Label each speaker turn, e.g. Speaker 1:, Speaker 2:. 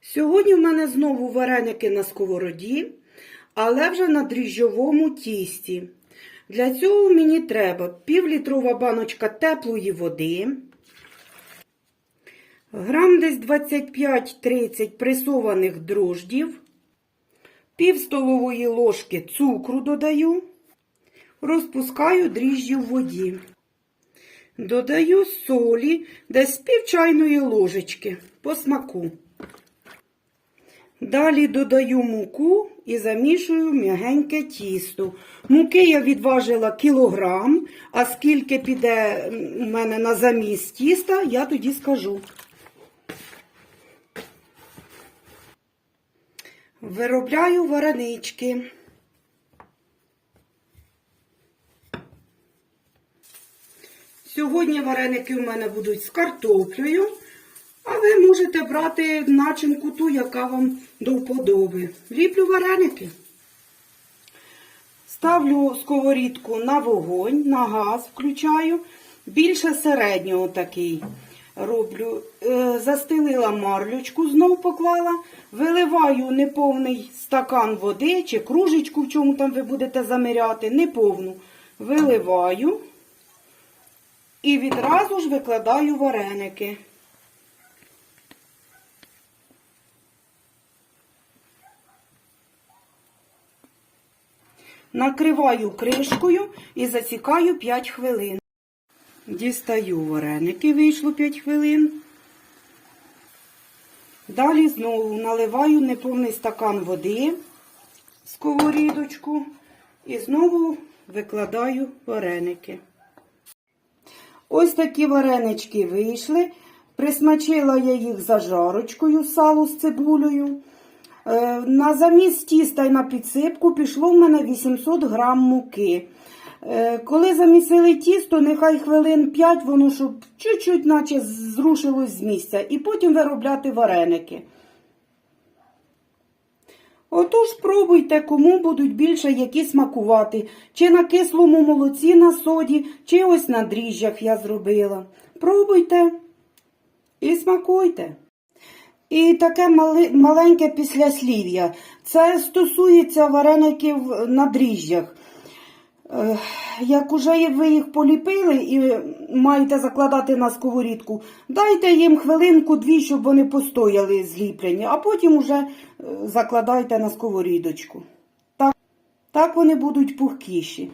Speaker 1: Сьогодні в мене знову вареники на сковороді, але вже на дріжджовому тісті. Для цього мені треба півлітрова баночка теплої води, грам десь 25-30 пресованих дрождів, пів столової ложки цукру додаю, розпускаю дріжджі в воді. Додаю солі десь пів чайної ложечки по смаку. Далі додаю муку і замішую м'ягеньке тісто. Муки я відважила кілограм, а скільки піде у мене на заміс тіста, я тоді скажу. Виробляю варенички. Сьогодні вареники у мене будуть з картоплею, а ви можете брати начинку ту, яка вам до вподоби. Ліплю вареники. Ставлю сковорідку на вогонь, на газ включаю. Більше середнього такий роблю. Е, Застелила марлючку, знов поклала. Виливаю неповний стакан води чи кружечку, в чому там ви будете заміряти, неповну. Виливаю. І відразу ж викладаю вареники. Накриваю кришкою і зацікаю 5 хвилин. Дістаю вареники, вийшло 5 хвилин. Далі знову наливаю неповний стакан води в сковорідочку і знову викладаю вареники. Ось такі варенички вийшли. Присмачила я їх зажарочкою, сало з цибулею. Е, На заміс тіста і на підсипку пішло в мене 800 грам муки. Е, Коли замісили тісто, нехай хвилин 5, воно щоб чуть-чуть наче зрушилось з місця. І потім виробляти вареники. Отож, пробуйте, кому будуть більше які смакувати. Чи на кислому молоці на соді, чи ось на дріжджах я зробила. Пробуйте і смакуйте. І таке мали- маленьке післяслів'я. Це стосується вареників на дріжджах. Як уже ви їх поліпили і маєте закладати на сковорідку, дайте їм хвилинку-дві, щоб вони постояли зліплені, а потім уже е, закладайте на сковорідочку. Так, так вони будуть пухкіші.